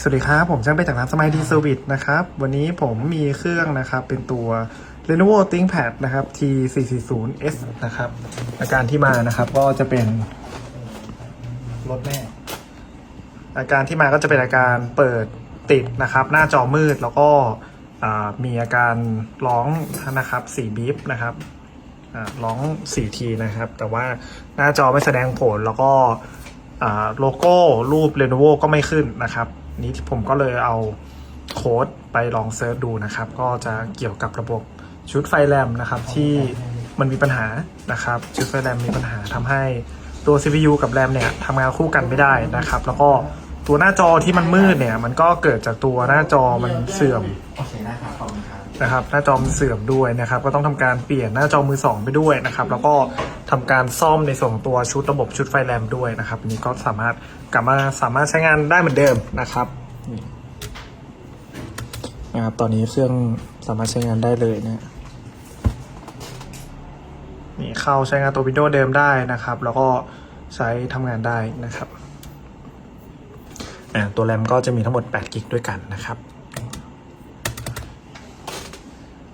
สวัสดีครับ ผมช่างไปจากร้านสมัยดีเซอร์วิสนะครับ วันนี้ผมมีเครื่องนะครับ เป็นตัว Lenovo ThinkPad นะครับ T440S นะครับ อาการที่มานะครับก็จะเป็นรถแม่ อาการที่มาก็จะเป็นอาการเปิดติดนะครับ หน้าจอมืดแล้วก็มีอาการร้องนะครับสี่บีฟนะครับร้องสี่ทีนะครับ แต่ว่าหน้าจอไม่แสดงผลแล้วก็โลโก้รูป Lenovo ก็ไม่ขึ้นนะครับ นี้ที่ผมก็เลยเอาโค้ดไปลองเซิร์ชดูนะครับ ก็จะเกี่ยวกับระบบชุดไฟแรมนะครับที่มันมีปัญหานะครับ ชุดไฟแรมมีปัญหาทำให้ตัว CPU กับแรมเนี่ยทำงานคู่กันไม่ได้นะครับ แล้วก็ ตัวหน้าจอที่มันมืดเนี่ย มันก็เกิดจากตัวหน้าจอมันเสื่อมโอเคได้ครับขอบคุณครับนะครับ หน้าจอมันเสื่อมด้วยนะครับ ก็ต้องทำการเปลี่ยนหน้าจอมือสองไปด้วยนะครับ แล้วก็ทำการซ่อมในส่วนของตัวชุดระบบชุดไฟแรมด้วยนะครับอันนี้ก็สามารถกลับมาสามารถใช้งานได้เหมือนเดิมนะครับนี่นะครับ ตอนนี้เครื่องสามารถใช้งานได้เลยนะนี่เข้าใช้งานตัววิดีโอเดิมได้นะครับ แล้วก็ใช้ทำงานได้นะครับอ่า ตัวแรมก็จะมีทั้งหมด8กิกด้วยกันนะครับ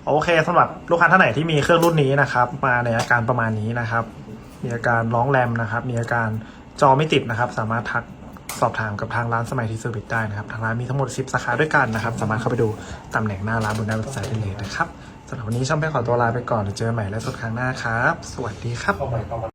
โอเคสำหรับลูกค้าท่านไหนที่มีเครื่องรุ่นนี้นะครับ มาในอาการประมาณนี้นะครับ มีอาการร้องแรมนะครับ มีอาการจอไม่ติดนะครับ สามารถทักสอบถามกับทางร้านสมัยทีเซอร์วิสได้นะครับ ทางร้านมีทั้งหมด 10 สาขาด้วยกันนะครับ สามารถเข้าไปดูตำแหน่งหน้าร้านบนหน้าเว็บไซต์ได้เลยนะครับสำหรับวันนี้ช่องแป้งขอตัวลาไปก่อนเจอกันใหม่และสดครั้งหน้าครับ สวัสดีครับ